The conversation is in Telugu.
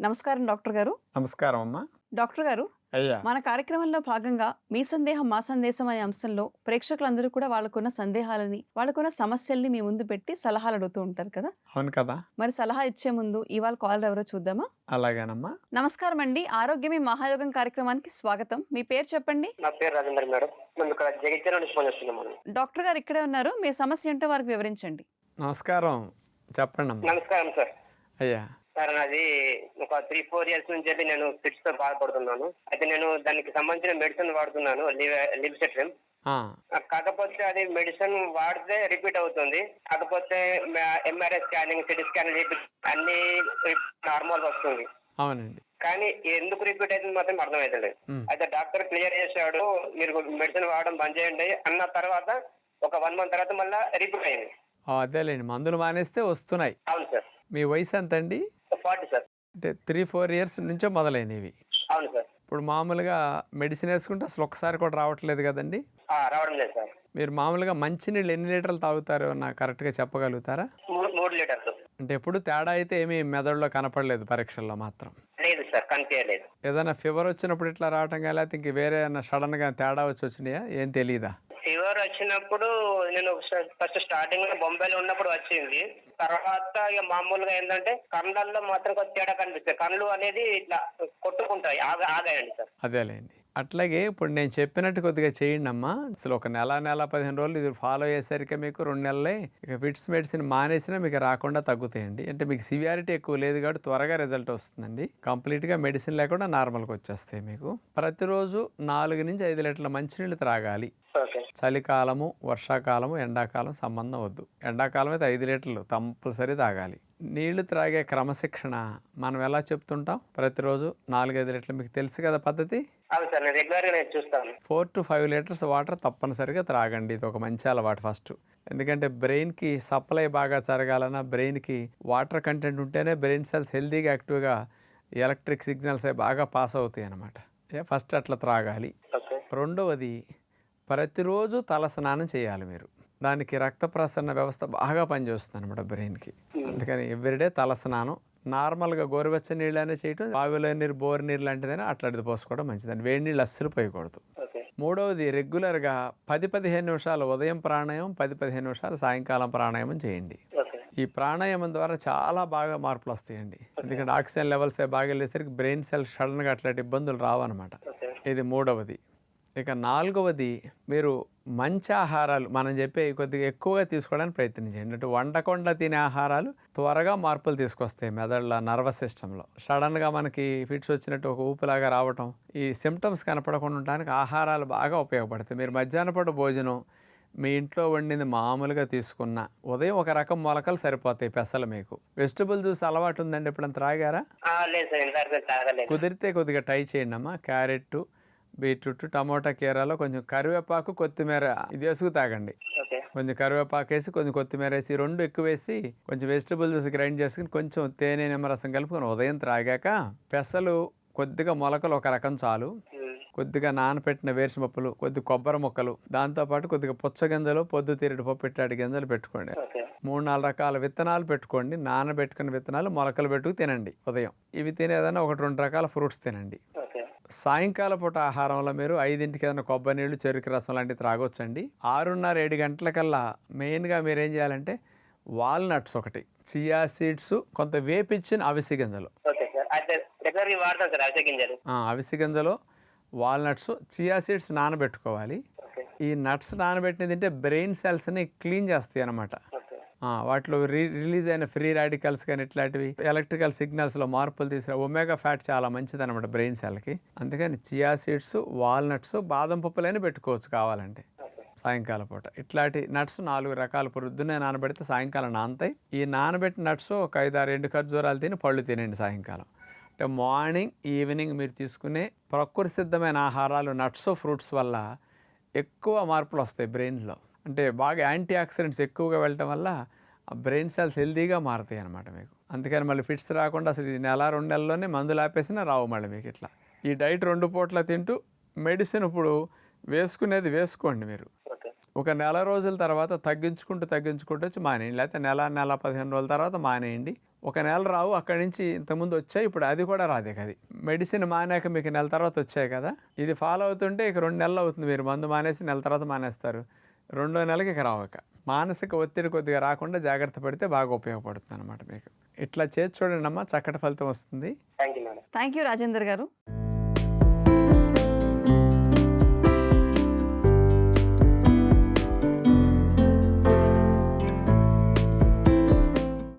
నమస్కారం డాక్టర్ గారు. నమస్కారం అమ్మా. డాక్టర్ గారు అయ్యా. మన కార్యక్రమంలో భాగంగా మీ సందేహం మా సందేశం అనే అంశంలో ప్రేక్షకులందరూ కూడా వాళ్ళకున్న సందేహాలని వాళ్ళకున్న సమస్యల్ని మీ ముందు పెట్టి సలహాలు అడుగుతూ ఉంటారు కదా? అవును కదా. మరి సలహా ఇచ్చే ముందు ఇవాళ కాల్ ఎవరో చూద్దామా? అలాగేనమ్మా. నమస్కారం అండి. ఆరోగ్యమే మహాయోగం కార్యక్రమానికి స్వాగతం. మీ పేరు చెప్పండి. నా పేరు రాజేందర్ మేడం. డాక్టర్ గారు ఇక్కడే ఉన్నారు. మీ సమస్య ఏంటో వారికి వివరించండి. నమస్కారం. చెప్పండి అమ్మా నమస్కారం సార్. అయ్యా. సార్ నాది ఒక త్రీ ఫోర్ ఇయర్స్ నుంచి నేను ఫిట్స్తో బాధపడుతున్నాను. అయితే నేను దానికి సంబంధించిన మెడిసిన్ వాడుతున్నాను లిబ్సెట్రిమ్ కాకపోతే అది మెడిసిన్ వాడితే రిపీట్ అవుతుంది. కాకపోతే ఎంఆర్ఐ స్కానింగ్ సిటీ స్కాన్ అన్ని నార్మల్ వస్తుంది. అవునండి. కానీ ఎందుకు రిపీట్ అవుతుంది మాత్రం అర్థమవుతలేదు. అయితే డాక్టర్ క్లియర్ చేశాడు మీరు మెడిసిన్ వాడడం బంద్ చేయండి అన్న తర్వాత ఒక వన్ మంత్ తర్వాత మళ్ళీ రిపీట్ అయింది. అదేలేండి మందులు మానేస్తే వస్తున్నాయి. అవును సార్. మీ వయసు ఎంత అండి ఫార్టీ సార్. అంటే త్రీ ఫోర్ ఇయర్స్ నుంచే మొదలైనవి. అవును సార్. ఇప్పుడు మామూలుగా మెడిసిన్ వేసుకుంటే అసలు ఒక్కసారి కూడా రావట్లేదు కదండి? రావడం లేదు సార్. మీరు మామూలుగా మంచినీళ్ళు ఎన్ని లీటర్లు తాగుతారో నాకు కరెక్ట్గా చెప్పగలుగుతారా? మూడు మూడు లీటర్లు అంటే ఎప్పుడు తేడా అయితే ఏమీ మెదడులో కనపడలేదు పరీక్షల్లో మాత్రం. లేదు సార్ కనిపించలేదు. ఏదైనా ఫీవర్ వచ్చినప్పుడు ఇట్లా రావటం కానీ లేకపోతే ఇంక వేరే ఏమైనా సడన్గా తేడా వచ్చి వచ్చినాయా? ఏం తెలియదా ఫీవర్ వచ్చినప్పుడు నేను ఫస్ట్ స్టార్టింగ్లో బొంబాయిలో ఉన్నప్పుడు వచ్చింది. తర్వాత ఇక మామూలుగా ఏంటంటే కళ్ళల్లో మాత్రం కొంచెం తేడా కనిపిస్తాయి కళ్ళు అనేది ఇట్లా కొట్టుకుంటాయి ఆగాయండి సార్. అదేలేండి. అట్లాగే ఇప్పుడు నేను చెప్పినట్టు కొద్దిగా చేయండి అమ్మా. అసలు ఒక నెల నెల పదిహేను రోజులు ఇది ఫాలో అయ్యేసరికి మీకు రెండు నెలలే. ఇక ఫిట్స్ మెడిసిన్ మానేసినా మీకు రాకుండా తగ్గుతాయండి. అంటే మీకు సివియారిటీ ఎక్కువ లేదు కాబట్టి త్వరగా రిజల్ట్ వస్తుందండి. కంప్లీట్గా మెడిసిన్ లేకుండా నార్మల్గా వచ్చేస్తాయి మీకు. ప్రతిరోజు నాలుగు నుంచి ఐదు లీటర్ల మంచినీళ్ళు త్రాగాలి. చలికాలము వర్షాకాలము ఎండాకాలం సంబంధం వద్దు. ఎండాకాలం అయితే ఐదు లీటర్లు కంపల్సరీ తాగాలి. నీళ్ళు త్రాగే క్రమశిక్షణ మనం ఎలా చెప్తుంటాం? ప్రతిరోజు నాలుగైదు లీటర్లు మీకు తెలుసు కదా పద్ధతి? Four to five litres water తప్పనిసరిగా త్రాగండి. ఇది ఒక మంచి అలవాటు ఫస్ట్. ఎందుకంటే బ్రెయిన్కి సప్లై బాగా జరగాలన్నా బ్రెయిన్కి వాటర్ కంటెంట్ ఉంటేనే బ్రెయిన్ సెల్స్ హెల్తీగా యాక్టివ్గా ఎలక్ట్రిక్ సిగ్నల్స్ బాగా పాస్ అవుతాయి అన్నమాట. ఏ ఫస్ట్ అట్లా త్రాగాలి. రెండవది ప్రతిరోజు తల స్నానం చేయాలి మీరు. దానికి రక్త ప్రసరణ వ్యవస్థ బాగా పనిచేస్తుంది అనమాట బ్రెయిన్కి. అందుకని ఎవ్రీడే తల స్నానం నార్మల్గా గోరువెచ్చని నీళ్ళనే చేయటం బావిలో నీరు బోర్ నీరు లాంటిదైనా అట్లాంటిది పోసుకోవడం మంచిదండి. వేడి నీళ్ళు అస్సలు పోయకూడదు. మూడవది రెగ్యులర్గా పది పదిహేను నిమిషాలు ఉదయం ప్రాణాయామం పది పదిహేను నిమిషాలు సాయంకాలం ప్రాణాయామం చేయండి. ఈ ప్రాణాయామం ద్వారా చాలా బాగా మార్పులు వస్తాయండి. ఎందుకంటే ఆక్సిజన్ లెవెల్స్ బాగా వెళ్ళేసరికి బ్రెయిన్ సెల్స్ సడన్గా అట్లాంటి ఇబ్బందులు రావన్నమాట. ఇది మూడవది. ఇక నాలుగవది మీరు మంచి ఆహారాలు మనం చెప్పే కొద్దిగా ఎక్కువగా తీసుకోవడానికి ప్రయత్నించండి. అంటే వండకుండా తినే ఆహారాలు త్వరగా మార్పులు తీసుకొస్తాయి మెదడుల నర్వస్ సిస్టంలో. సడన్గా మనకి ఫిట్స్ వచ్చినట్టు ఒక ఊపిలాగా రావటం ఈ సిమ్టమ్స్ కనపడకుండా ఉండడానికి ఆహారాలు బాగా ఉపయోగపడతాయి. మీరు మధ్యాహ్న పూట భోజనం మీ ఇంట్లో వండింది మామూలుగా తీసుకున్న ఉదయం ఒక రకం మొలకలు సరిపోతాయి పెసలు మీకు. వెజిటబుల్ జ్యూస్ అలవాటు ఉందండి ఎప్పుడైనా త్రాగారా? కుదిరితే కొద్దిగా ట్రై చేయండి అమ్మా క్యారెట్ బీట్రూట్ టమోటా కీరాలో కొంచెం కరివేపాకు కొత్తిమీర ఇది వేసుకు తాగండి. కొంచెం కరివేపాకు వేసి కొంచెం కొత్తిమీర వేసి రెండు ఎక్కువ వేసి కొంచెం వెజిటబుల్ జ్యూస్ గ్రైండ్ చేసుకుని కొంచెం తేనె నిమ్మరసం కలుపుకొని ఉదయం త్రాగాక పెసలు కొద్దిగా మొలకలు ఒక రకం చాలు. కొద్దిగా నానపెట్టిన వేరుశనపప్పులు కొద్ది కొబ్బరి ముక్కలు దాంతోపాటు కొద్దిగా పుచ్చగింజలు పొద్దు తీరుడు పప్పు ఇట్టాడి గింజలు పెట్టుకోండి. మూడు నాలుగు రకాల విత్తనాలు పెట్టుకోండి. నానబెట్టుకున్న విత్తనాలు మొలకలు పెట్టుకు తినండి ఉదయం. ఇవి తినేదన్నా ఒకటి రెండు రకాల ఫ్రూట్స్ తినండి. సాయంకాల పూట ఆహారంలో మీరు ఐదింటికి ఏదైనా కొబ్బరి నీళ్ళు చెరుకు రసం లాంటివి త్రాగొచ్చండి. ఆరున్నర ఏడు గంటలకల్లా మెయిన్గా మీరు ఏం చేయాలంటే వాల్నట్స్ ఒకటి చియా సీడ్స్ కొంత వేపిచ్చిన అవిసి గింజలు. అవిసె గింజలు. వాల్నట్స్ చియా సీడ్స్ నానబెట్టుకోవాలి. ఈ నట్స్ నానబెట్టినది తింటే బ్రెయిన్ సెల్స్ని క్లీన్ చేస్తాయి ఆ, వాటిలో రీ రిలీజ్ అయిన ఫ్రీ రాడికల్స్ కానీ ఇట్లాంటివి ఎలక్ట్రికల్ సిగ్నల్స్లో మార్పులు తీసుకురా ఒమేగా ఫ్యాట్ చాలా మంచిది అనమాట బ్రెయిన్ సెల్కి. అందుకని చియా సీడ్స్ వాల్నట్స్ బాదం పప్పులైనా పెట్టుకోవచ్చు కావాలంటే సాయంకాల సాయంకాలం పూట. ఇట్లాంటి నట్స్ నాలుగు రకాల పొద్దున్నే నానబెడితే సాయంకాలం నానతాయి. ఈ నానబెట్టిన నట్స్ ఒక ఐదారు రెండు ఎండు ఖర్జూరాలు తిని పళ్ళు తినండి సాయంకాలం. అంటే మార్నింగ్ ఈవినింగ్ మీరు తీసుకునే ప్రకృతి సిద్ధమైన ఆహారాలు నట్స్ ఫ్రూట్స్ వల్ల ఎక్కువ మార్పులు వస్తాయి బ్రెయిన్లో. అంటే బాగా యాంటీ ఆక్సిడెంట్స్ ఎక్కువగా వెళ్ళటం వల్ల ఆ బ్రెయిన్ సెల్స్ హెల్తీగా మారుతాయి అనమాట మీకు. అందుకని మళ్ళీ ఫిట్స్ రాకుండా అసలు ఈ నెల రెండు నెలల్లోనే మందులు ఆపేసినా రావు మళ్ళీ మీకు ఇట్లా. ఈ డైట్ రెండు పూట్ల తింటూ మెడిసిన్ ఇప్పుడు వేసుకునేది వేసుకోండి మీరు. ఒక నెల రోజుల తర్వాత తగ్గించుకుంటూ తగ్గించుకుంటూ వచ్చి మానేయండి. లేకపోతే నెల నెల పదిహేను రోజుల తర్వాత మానేయండి. ఒక నెల రావు అక్కడి నుంచి ఇంతకుముందు వచ్చాయి ఇప్పుడు అది కూడా రాదే అది మెడిసిన్ మానాక మీకు నెల తర్వాత వచ్చాయి కదా. ఇది ఫాలో అవుతుంటే ఇక రెండు నెలలు అవుతుంది మీరు మందు మానేసి నెల తర్వాత మానేస్తారు. రెండో నెలకి ఇక రావు ఇక. మానసిక ఒత్తిడి కొద్దిగా రాకుండా జాగ్రత్త పడితే బాగా ఉపయోగపడుతుంది అనమాట మీకు. ఇట్లా చేసి చూడండి అమ్మా చక్కటి ఫలితం వస్తుంది. Thank you madam thank you Rajender garu.